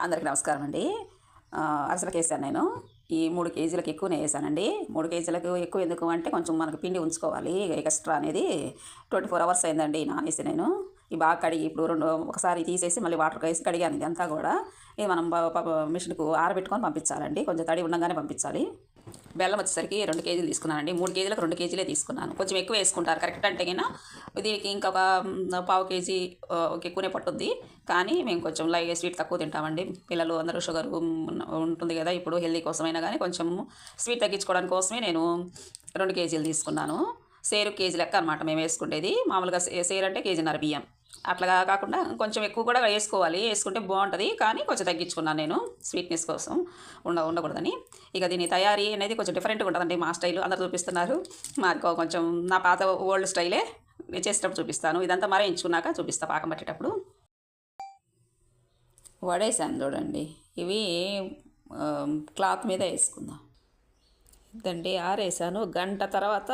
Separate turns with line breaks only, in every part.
అందరికీ నమస్కారం అండి. ఆ, వేసాను నేను. ఈ మూడు కేజీలకు ఎక్కువనే వేసానండి. మూడు కేజీలకు ఎక్కువ ఎందుకు అంటే కొంచెం మనకు పిండి ఉంచుకోవాలి. ఎక్స్ట్రా అనేది ట్వంటీ ఫోర్ అవర్స్ అయిందండి నానేసి నేను. ఈ బాగా కడిగి ఇప్పుడు రెండు ఒకసారి తీసేసి మళ్ళీ వాటర్ వేసి కడిగాను ఇదంతా కూడా. ఇది మనం మిషన్కు ఆరబెట్టుకొని పంపించాలండి. కొంచెం తడి ఉండగానే పంపించాలి. బెల్లం వచ్చేసరికి రెండు కేజీలు తీసుకున్నానండి. మూడు కేజీలకు రెండు కేజీలే తీసుకున్నాను. కొంచెం ఎక్కువ వేసుకుంటారు. కరెక్ట్ అంటే కన్నా దీనికి ఇంకొక పావు కేజీ ఎక్కువనే పట్టుద్ది కానీ మేము కొంచెం లై స్వీట్ తక్కువ తింటామండి. పిల్లలు అందరూ షుగర్ ఉంటుంది కదా ఇప్పుడు హెల్దీ కోసమైనా కానీ కొంచెం స్వీట్ తగ్గించుకోవడానికి కోసమే నేను రెండు కేజీలు తీసుకున్నాను. సేరు కేజీ లెక్క అనమాట మేము వేసుకునేది మామూలుగా సేరు అంటే కేజీన్నర బియ్యం. అట్లా కాకుండా కొంచెం ఎక్కువ కూడా వేసుకోవాలి. వేసుకుంటే బాగుంటుంది. కానీ కొంచెం తగ్గించుకున్నాను నేను స్వీట్నెస్ కోసం. ఉండ ఉండకూడదని. ఇక దీని తయారీ అనేది కొంచెం డిఫరెంట్గా ఉంటుందండి మా స్టైల్ అందరు చూపిస్తున్నారు. మాకు కొంచెం నా పాత ఓల్డ్ స్టైలే చేసేటప్పుడు చూపిస్తాను. ఇదంతా మరేయించుకున్నాక చూపిస్తా పాకం పట్టేటప్పుడు. వడేసాను చూడండి. ఇవి క్లాత్ మీద వేసుకుందాం. ఇదండి ఆరేసాను. గంట తర్వాత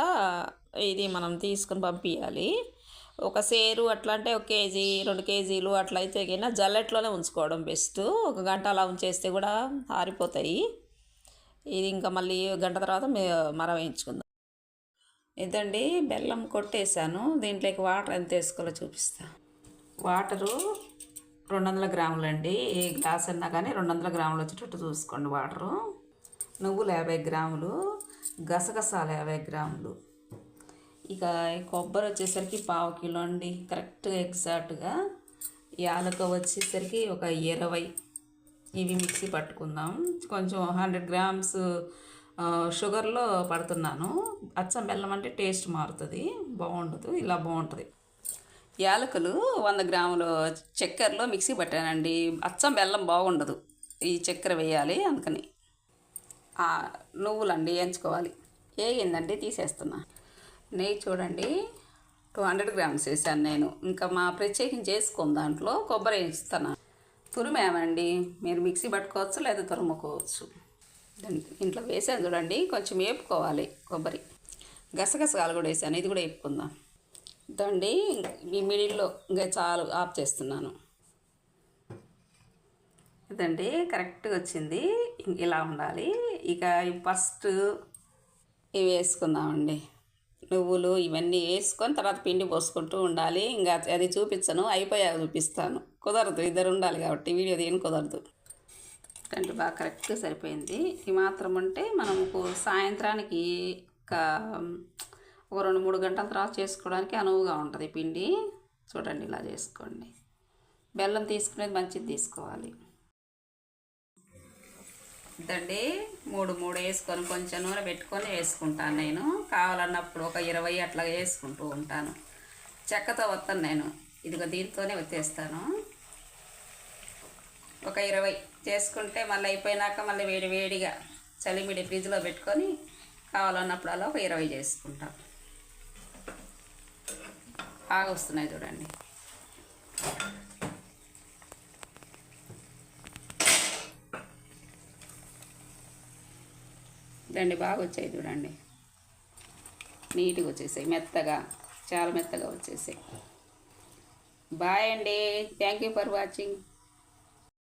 ఇది మనం తీసుకుని పంపించాలి ఒక సేరు అట్లా అంటే ఒక కేజీ రెండు కేజీలు అట్లా అయితే కన్నా జల్లెట్లోనే ఉంచుకోవడం బెస్ట్. ఒక గంట అలా ఉంచేస్తే కూడా ఆరిపోతాయి. ఇది ఇంకా మళ్ళీ గంట తర్వాత మర వేయించుకుందాం. ఇదండి బెల్లం కొట్టేసాను దీంట్లోకి వాటర్ ఎంత వేసుకోవాలో చూపిస్తా. వాటరు రెండు వందల గ్రాములు అండి ఏ గ్లాస్ అన్నా కానీ రెండు వందల గ్రాములు వచ్చేటట్టు చూసుకోండి వాటరు. నువ్వులు యాభై గ్రాములు గసగసాలు యాభై గ్రాములు. ఇక కొబ్బరి వచ్చేసరికి పావు కిలో అండి. కరెక్ట్గా ఎగ్జాక్ట్గా యాలక వచ్చేసరికి ఒక ఇరవై. ఇవి మిక్సీ పట్టుకుందాం. కొంచెం హండ్రెడ్ గ్రామ్స్ షుగర్లో పడుతున్నాను. అచ్చం బెల్లం అంటే టేస్ట్ మారుతుంది. బాగుండదు ఇలా బాగుంటుంది. యాలకులు వంద గ్రాములు చక్కెరలో మిక్సీ పట్టానండి. అచ్చం బెల్లం బాగుండదు. ఈ చక్కెర వేయాలి అందుకని. నువ్వులండి వేయించుకోవాలి. ఏగిందండి తీసేస్తున్నా. నెయ్యి చూడండి. టూ హండ్రెడ్ గ్రామ్స్ వేసాను నేను. ఇంకా మా ప్రత్యేకించి చేసుకుని దాంట్లో కొబ్బరి వేయిస్తాను. తురిమేమండి? మీరు మిక్సీ పట్టుకోవచ్చు లేదా తురుముకోవచ్చు. ఇంట్లో వేసాను చూడండి. కొంచెం వేపుకోవాలి కొబ్బరి. గసగసగాలు కూడా వేసాను ఇది కూడా వేపుకుందాం. దండి ఈ మిడిల్లో ఇంకా చాలు ఆఫ్ చేస్తున్నాను. ఇదండి కరెక్ట్గా వచ్చింది. ఇంక ఇలా ఉండాలి. ఇక ఫస్ట్ ఇవి వేసుకుందామండి. నువ్వులు ఇవన్నీ వేసుకొని తర్వాత పిండి పోసుకుంటూ ఉండాలి. ఇంకా అది చూపించను అయిపోయా చూపిస్తాను. కుదరదు ఇద్దరు ఉండాలి కాబట్టి వీడియో తీయని కుదరదు. అంటే బాగా కరెక్ట్గా సరిపోయింది. ఈ మాత్రం అంటే మనకు సాయంత్రానికి ఒక ఒక రెండు మూడు గంటల తర్వాత చేసుకోవడానికి అనువుగా ఉంటుంది పిండి. చూడండి ఇలా చేసుకోండి. బెల్లం తీసుకునేది మంచిది తీసుకోవాలి. ఇదండి మూడు మూడు వేసుకొని కొంచెం నూనె పెట్టుకొని వేసుకుంటాను నేను. కావాలన్నప్పుడు ఒక ఇరవై అట్లా వేసుకుంటూ ఉంటాను. చెక్కతో వస్తాను నేను. ఇదిగో దీంతోనే వచ్చేస్తాను ఒక ఇరవై చేసుకుంటే మళ్ళీ అయిపోయినాక మళ్ళీ వేడి వేడిగా చలిమిడి ఫ్రిడ్జ్లో పెట్టుకొని కావాలన్నప్పుడు అలా ఒక ఇరవై చేసుకుంటాం. బాగా వస్తున్నాయి చూడండి. ఇదండి బాగా వచ్చాయి చూడండి. నీట్గా వచ్చేసాయి మెత్తగా చాలా మెత్తగా వచ్చేసాయి. బాయ్ అండి. Thank you for watching.